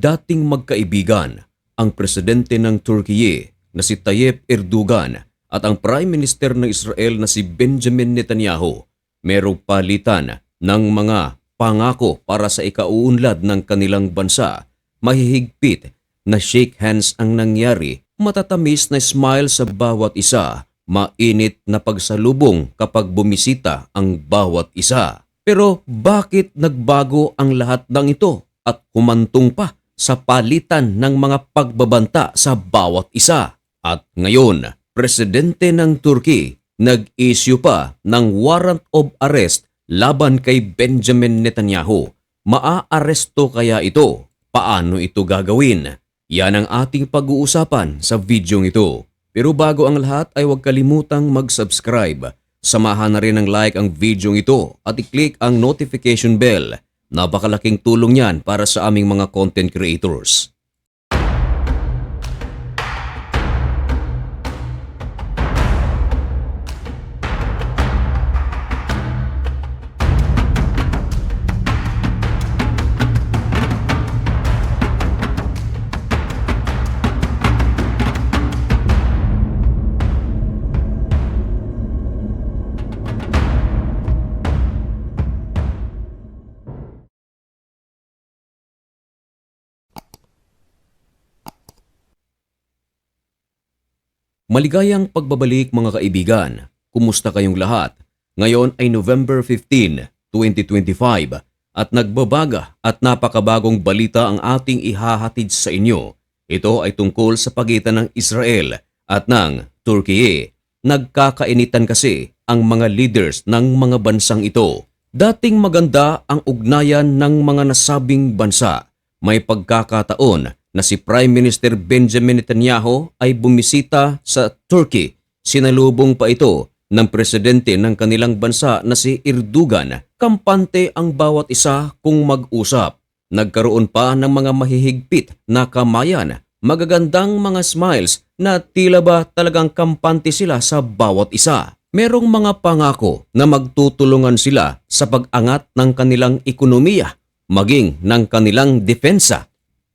dating magkaibigan ang presidente ng Turkiye na si Tayyip Erdogan at ang Prime Minister ng Israel na si Benjamin Netanyahu merong palitan ng mga pangako para sa ikauunlad ng kanilang bansa. Mahihigpit na shake hands ang nangyari, matatamis na smile sa bawat isa, mainit na pagsalubong kapag bumisita ang bawat isa. Pero bakit nagbago ang lahat ng ito at humantong pa sa palitan ng mga pagbabanta sa bawat isa? At ngayon, presidente ng Turkey nag-issue pa ng warrant of arrest laban kay Benjamin Netanyahu. Maaaresto kaya ito? Paano ito gagawin? Yan ang ating pag-uusapan sa videong ito. Pero bago ang lahat ay huwag kalimutang mag-subscribe. Samahan na rin ng like ang videong ito at i-click ang notification bell. Napakalaking tulong yan para sa aming mga content creators. Maligayang pagbabalik mga kaibigan. Kumusta kayong lahat? Ngayon ay November 15, 2025 at nagbabaga at napakabagong balita ang ating ihahatid sa inyo. Ito ay tungkol sa pagitan ng Israel at ng Turkey. Nagkakainitan kasi ang mga leaders ng mga bansang ito. Dating maganda ang ugnayan ng mga nasabing bansa. May pagkakataon na si Prime Minister Benjamin Netanyahu ay bumisita sa Turkey. Sinalubong pa ito ng presidente ng kanilang bansa na si Erdogan. Kampante ang bawat isa kung mag-usap. Nagkaroon pa ng mga mahihigpit na kamayan, magagandang mga smiles na tila ba talagang kampante sila sa bawat isa. Merong mga pangako na magtutulungan sila sa pag-angat ng kanilang ekonomiya, maging ng kanilang depensa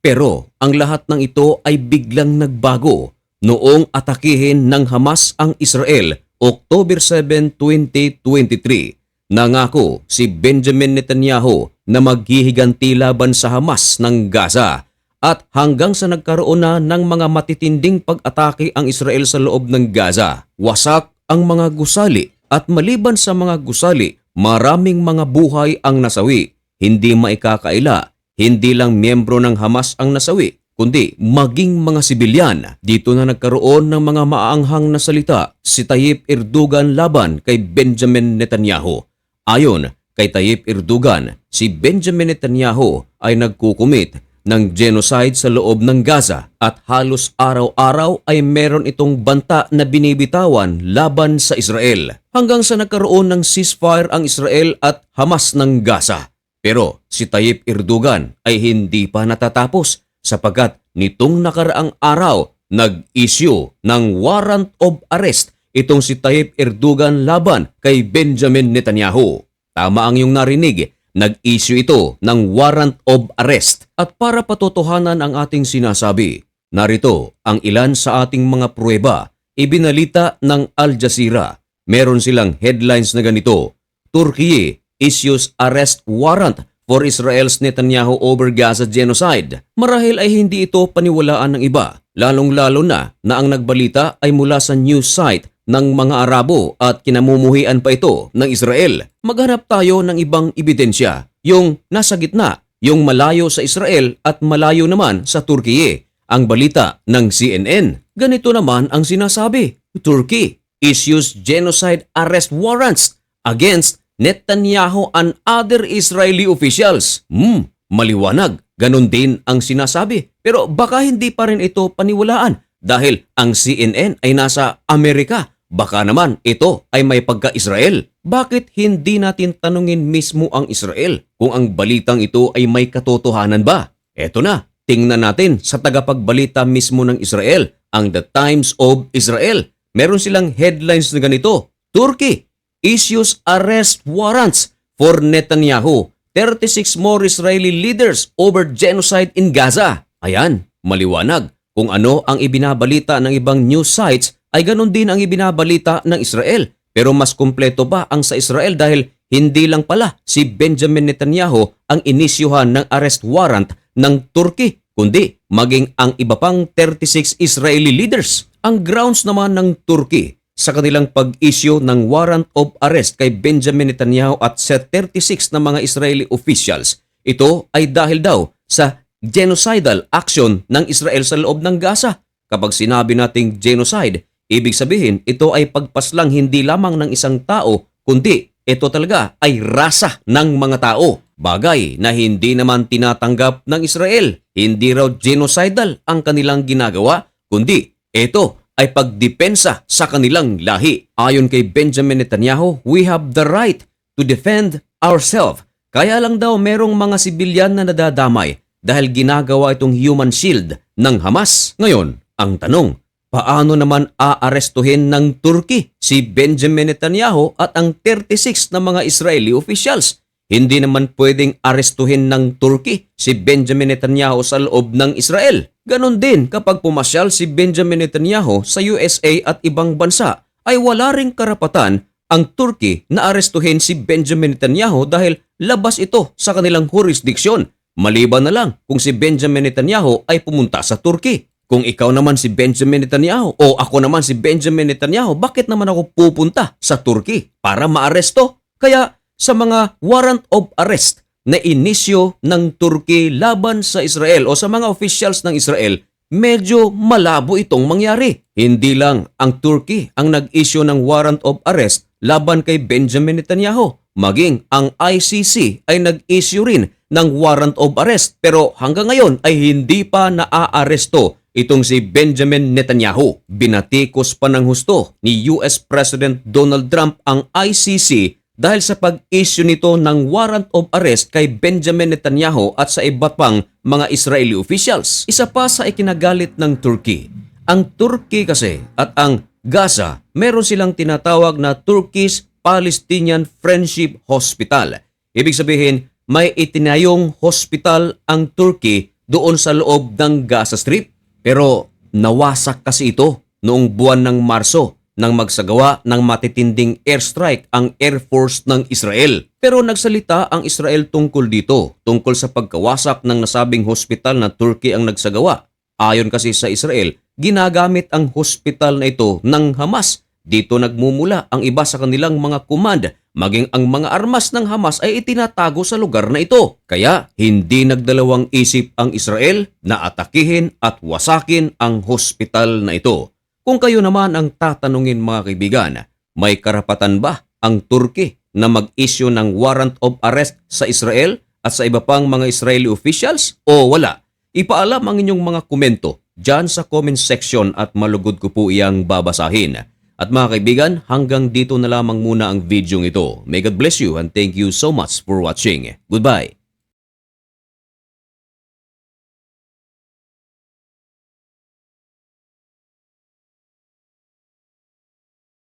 pero ang lahat ng ito ay biglang nagbago noong atakihin ng Hamas ang Israel October 7, 2023. Nangako si Benjamin Netanyahu na maghihiganti laban sa Hamas ng Gaza at hanggang sa nagkaroon na ng mga matitinding pag-atake ang Israel sa loob ng Gaza. Wasak ang mga gusali at maliban sa mga gusali, maraming mga buhay ang nasawi. Hindi maikakaila hindi lang miyembro ng Hamas ang nasawi, kundi maging mga sibilyan. Dito na nagkaroon ng mga maaanghang na salita si Tayyip Erdogan laban kay Benjamin Netanyahu. Ayon kay Tayyip Erdogan, si Benjamin Netanyahu ay nagkukumit ng genocide sa loob ng Gaza at halos araw-araw ay meron itong banta na binibitawan laban sa Israel hanggang sa nagkaroon ng ceasefire ang Israel at Hamas ng Gaza. Pero si Tayyip Erdogan ay hindi pa natatapos sapagkat nitong nakaraang araw nag-issue ng warrant of arrest itong si Tayyip Erdogan laban kay Benjamin Netanyahu. Tama ang iyong narinig, nag-issue ito ng warrant of arrest. At para patotohanan ang ating sinasabi, narito ang ilan sa ating mga pruweba ibinalita ng Al Jazeera. Meron silang headlines na ganito, Turkey issues arrest warrant for Israel's Netanyahu over Gaza genocide. Marahil ay hindi ito paniwalaan ng iba, lalong-lalo na na ang nagbalita ay mula sa news site ng mga Arabo at kinamumuhian pa ito ng Israel. Maghanap tayo ng ibang ebidensya, yung nasa gitna, yung malayo sa Israel at malayo naman sa Turkiye. Ang balita ng CNN, ganito naman ang sinasabi. Turkey issues genocide arrest warrants against Netanyahu and other Israeli officials. Hmm, maliwanag. Ganon din ang sinasabi. Pero baka hindi pa rin ito paniwalaan dahil ang CNN ay nasa Amerika. Baka naman ito ay may pagka-Israel. Bakit hindi natin tanungin mismo ang Israel kung ang balitang ito ay may katotohanan ba? Eto na, tingnan natin sa tagapagbalita mismo ng Israel, ang The Times of Israel. Meron silang headlines na ganito, Turkey issues arrest warrants for Netanyahu, 36 more Israeli leaders over genocide in Gaza. Ayan, maliwanag. Kung ano ang ibinabalita ng ibang news sites ay ganun din ang ibinabalita ng Israel. Pero mas kumpleto ba ang sa Israel dahil hindi lang pala si Benjamin Netanyahu ang inisyuhan ng arrest warrant ng Turkey, kundi maging ang iba pang 36 Israeli leaders. Ang grounds naman ng Turkey sa kanilang pag-issue ng warrant of arrest kay Benjamin Netanyahu at sa 36 na mga Israeli officials. Ito ay dahil daw sa genocidal action ng Israel sa loob ng Gaza. Kapag sinabi nating genocide, ibig sabihin ito ay pagpaslang hindi lamang ng isang tao, kundi ito talaga ay rasa ng mga tao. Bagay na hindi naman tinatanggap ng Israel. Hindi raw genocidal ang kanilang ginagawa, kundi ito ay pagdepensa sa kanilang lahi. Ayon kay Benjamin Netanyahu, we have the right to defend ourselves. Kaya lang daw merong mga sibilyan na nadadamay dahil ginagawa itong human shield ng Hamas. Ngayon, ang tanong, paano naman aarestuhin ng Turkey si Benjamin Netanyahu at ang 36 na mga Israeli officials? Hindi naman pwedeng arestuhin ng Turkey si Benjamin Netanyahu sa loob ng Israel. Ganon din kapag pumasyal si Benjamin Netanyahu sa USA at ibang bansa ay wala ring karapatan ang Turkey na arestuhin si Benjamin Netanyahu dahil labas ito sa kanilang jurisdiksyon. Maliban na lang kung si Benjamin Netanyahu ay pumunta sa Turkey. Kung ikaw naman si Benjamin Netanyahu o ako naman si Benjamin Netanyahu, bakit naman ako pupunta sa Turkey para maaresto? Kaya sa mga warrant of arrest na inisyo ng Turkey laban sa Israel o sa mga officials ng Israel, medyo malabo itong mangyari. Hindi lang ang Turkey ang nag-issue ng warrant of arrest laban kay Benjamin Netanyahu. Maging ang ICC ay nag-issue rin ng warrant of arrest pero hanggang ngayon ay hindi pa naaaresto itong si Benjamin Netanyahu. Binatikos pa ng husto ni US President Donald Trump ang ICC dahil sa pag-issue nito ng warrant of arrest kay Benjamin Netanyahu at sa iba't pang mga Israeli officials. Isa pa sa ikinagalit ng Turkey. Ang Turkey kasi at ang Gaza, meron silang tinatawag na Turkish Palestinian Friendship Hospital. Ibig sabihin, may itinayong hospital ang Turkey doon sa loob ng Gaza Strip. Pero nawasak kasi ito noong buwan ng Marso nang magsagawa ng matitinding airstrike ang Air Force ng Israel. Pero nagsalita ang Israel tungkol dito, tungkol sa pagkawasak ng nasabing hospital na Turkey ang nagsagawa. Ayon kasi sa Israel, ginagamit ang hospital na ito ng Hamas. Dito nagmumula ang iba sa kanilang mga command, maging ang mga armas ng Hamas ay itinatago sa lugar na ito. Kaya hindi nagdalawang isip ang Israel na atakihin at wasakin ang hospital na ito. Kung kayo naman ang tatanungin mga kaibigan, may karapatan ba ang Turkey na mag-issue ng warrant of arrest sa Israel at sa iba pang mga Israeli officials o wala? Ipaalam ang inyong mga komento dyan sa comment section at malugod ko po iyang babasahin. At mga kaibigan, hanggang dito na lamang muna ang video ito. May God bless you and thank you so much for watching. Goodbye.